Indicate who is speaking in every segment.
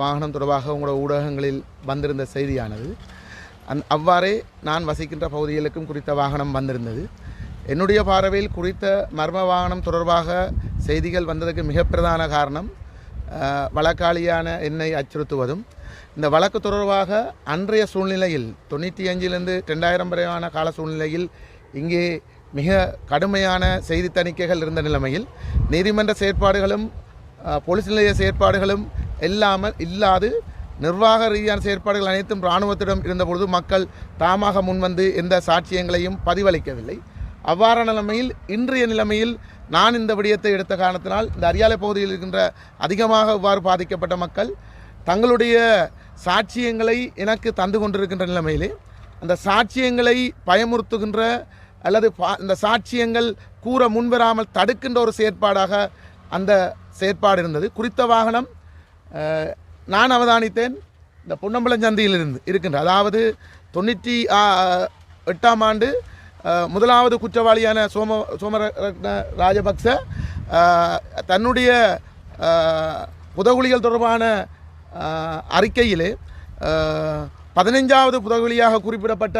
Speaker 1: வாகனம் தொடர்பாக உங்களோட ஊடகங்களில் வந்திருந்த செய்தியானது. அந் அவ்வாறே நான் வசிக்கின்ற பகுதிகளுக்கும் குறித்த வாகனம் வந்திருந்தது. என்னுடைய பார்வையில் குறித்த மர்ம வாகனம் தொடர்பாக செய்திகள் வந்ததுக்கு மிக பிரதான காரணம் வழக்காளியான என்னை அச்சுறுத்துவதும் இந்த வழக்கு தொடர்பாக அன்றைய சூழ்நிலையில் தொண்ணூற்றி அஞ்சிலிருந்து ரெண்டாயிரம் வரையான கால சூழ்நிலையில் இங்கே மிக கடுமையான செய்தி தணிக்கைகள் இருந்த நிலைமையில் நீதிமன்ற செயற்பாடுகளும் போலீஸ் நிலைய செயற்பாடுகளும் இல்லாமல் இல்லாது நிர்வாக ரீதியான செயற்பாடுகள் அனைத்தும் இராணுவத்திடம் இருந்தபொழுது மக்கள் தாமாக முன்வந்து எந்த சாட்சியங்களையும் பதிவளிக்கவில்லை. அவ்வாறான நிலைமையில் இன்றைய நிலைமையில் நான் இந்த விடயத்தை எடுத்த காரணத்தினால் இந்த அரியாலை பகுதியில் இருக்கின்ற அதிகமாக இவ்வாறு பாதிக்கப்பட்ட மக்கள் தங்களுடைய சாட்சியங்களை எனக்கு தந்து கொண்டிருக்கின்ற நிலைமையிலே அந்த சாட்சியங்களை பயமுறுத்துகின்ற அல்லது பா- இந்த சாட்சியங்கள் கூற முன்வராமல் தடுக்கின்ற ஒரு செயற்பாடாக அந்த செயற்பாடு இருந்தது. குறித்த வாகனம் நான் அவதானித்தேன். இந்த பொன்னம்பலம் இருந்து இருக்கின்ற அதாவது தொண்ணூற்றி எட்டாம் ஆண்டு முதலாவது குற்றவாளியான சோம சோமரத்ன ராஜபக்ச தன்னுடைய அஹ், புதகுலிகள் தொடர்பான அறிக்கையிலே பதினைஞ்சாவது புதகுலியாக குறிப்பிடப்பட்ட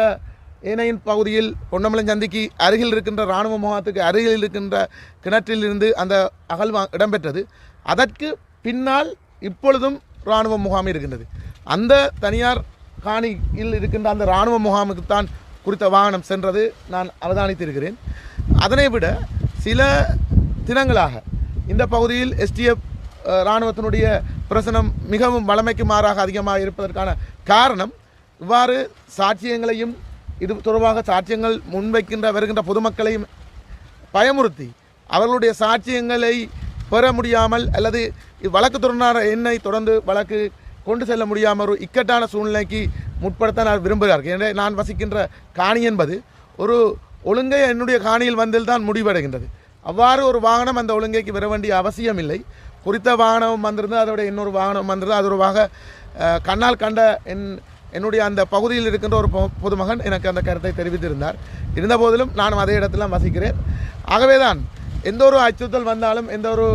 Speaker 1: ஏனையின் பகுதியில் பொன்னமலம் சந்திக்கு அருகில் இருக்கின்ற இராணுவ முகாத்துக்கு அருகில் இருக்கின்ற கிணற்றிலிருந்து அந்த அகழ்வா இடம்பெற்றது. அதற்கு பின்னால் இப்பொழுதும் இராணுவ முகாம் இருக்கின்றது. அந்த தனியார் காணியில் இருக்கின்ற அந்த இராணுவ முகாமுக்குத்தான் குறித்த வாகனம் சென்றது நான் அவதானித்திருக்கிறேன். அதனை விட சில தினங்களாக இந்த பகுதியில் எஸ்டிஎஃப் இராணுவத்தினுடைய பிரசனம் மிகவும் வளமைக்கு மாறாக அதிகமாக இருப்பதற்கான காரணம் இவ்வாறு சாட்சியங்களையும் இது தொடர்பாக சாட்சியங்கள் முன்வைக்கின்ற வருகின்ற பொதுமக்களையும் பயமுறுத்தி அவர்களுடைய சாட்சியங்களை பெற முடியாமல் அல்லது வழக்கு தொடர்னார் எண்ணை தொடர்ந்து வழக்கு கொண்டு செல்ல முடியாமல் ஒரு இக்கட்டான சூழ்நிலைக்கு முற்படுத்த நான் விரும்புகிறார்கள் எனவே நான் வசிக்கின்ற காணி என்பது ஒரு ஒழுங்கை என்னுடைய காணியில் வந்தில் தான் முடிவடைகின்றது. அவ்வாறு ஒரு வாகனம் அந்த ஒழுங்கைக்கு வர வேண்டிய அவசியம் இல்லை. குறித்த வாகனம் வந்திருந்து அதோட இன்னொரு வாகனம் வந்திருந்து அது ஒரு வாக கண்ணால் கண்ட என் என்னுடைய அந்த பகுதியில் இருக்கின்ற ஒரு பொ- பொதுமகன் எனக்கு அந்த கருத்தை தெரிவித்திருந்தார். இருந்தபோதிலும் நானும் அதே இடத்துல வசிக்கிறேன். ஆகவே தான் எந்த ஒரு அச்சுறுத்தல் வந்தாலும் எந்த ஒரு